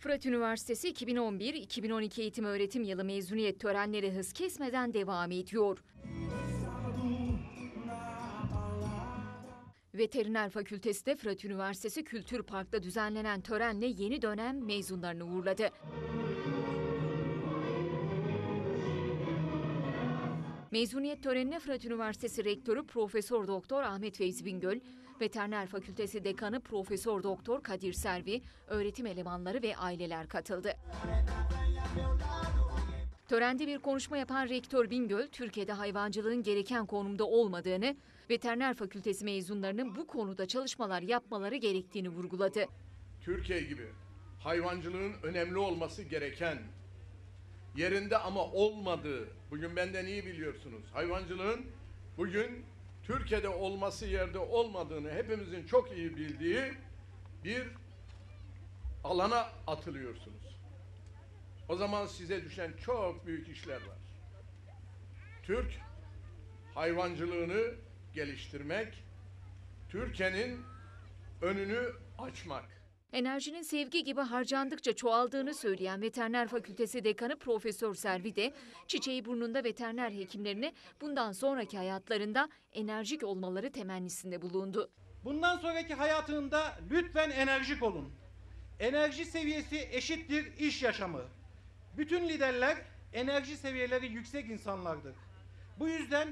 Fırat Üniversitesi 2011-2012 eğitim öğretim yılı mezuniyet törenleri hız kesmeden devam ediyor. Veteriner Fakültesi de Fırat Üniversitesi Kültür Park'ta düzenlenen törenle yeni dönem mezunlarını uğurladı. Mezuniyet törenine Fırat Üniversitesi Rektörü Profesör Doktor Ahmet Feyzi Bingöl, Veteriner Fakültesi Dekanı Profesör Doktor Kadir Servi, öğretim elemanları ve aileler katıldı. Törende bir konuşma yapan Rektör Bingöl, Türkiye'de hayvancılığın gereken konumda olmadığını, Veteriner Fakültesi mezunlarının bu konuda çalışmalar yapmaları gerektiğini vurguladı. Türkiye gibi hayvancılığın önemli olması gereken yerinde ama olmadığı bugün benden iyi biliyorsunuz. Hayvancılığın bugün Türkiye'de olması yerde olmadığını hepimizin çok iyi bildiği bir alana atılıyorsunuz. O zaman size düşen çok büyük işler var. Türk hayvancılığını geliştirmek, Türkiye'nin önünü açmak. Enerjinin sevgi gibi harcandıkça çoğaldığını söyleyen Veteriner Fakültesi Dekanı Profesör Servi de çiçeği burnunda veteriner hekimlerine bundan sonraki hayatlarında enerjik olmaları temennisinde bulundu. Bundan sonraki hayatında lütfen enerjik olun. Enerji seviyesi eşittir iş yaşamı. Bütün liderler enerji seviyeleri yüksek insanlardır. Bu yüzden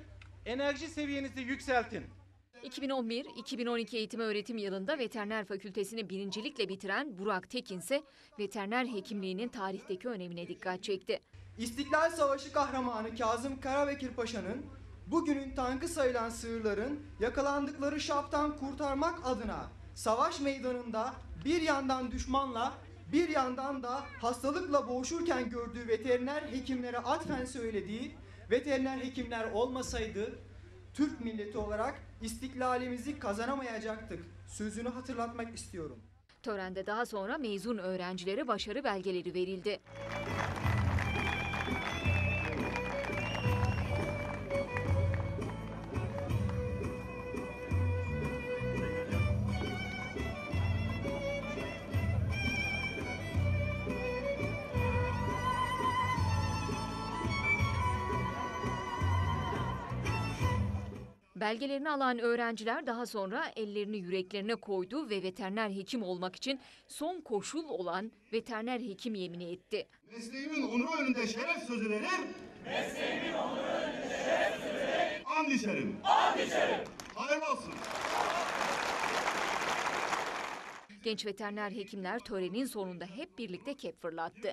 enerji seviyenizi yükseltin. 2011-2012 eğitim öğretim yılında veteriner fakültesini birincilikle bitiren Burak Tekin ise veteriner hekimliğinin tarihteki önemine dikkat çekti. İstiklal Savaşı kahramanı Kazım Karabekir Paşa'nın bugünün tankı sayılan sığırların yakalandıkları şaptan kurtarmak adına savaş meydanında bir yandan düşmanla bir yandan da hastalıkla boğuşurken gördüğü veteriner hekimlere atfen söylediği veteriner hekimler olmasaydı Türk milleti olarak istiklalimizi kazanamayacaktık sözünü hatırlatmak istiyorum. Törende daha sonra mezun öğrencilere başarı belgeleri verildi. Belgelerini alan öğrenciler daha sonra ellerini yüreklerine koydu ve veteriner hekim olmak için son koşul olan veteriner hekim yemini etti. Mesleğimin onuru önünde şeref sözü verir. Mesleğimin onuru önünde şeref sözü verir. And içerim. And içerim. Hayırlı olsun. Genç veteriner hekimler törenin sonunda hep birlikte kep fırlattı.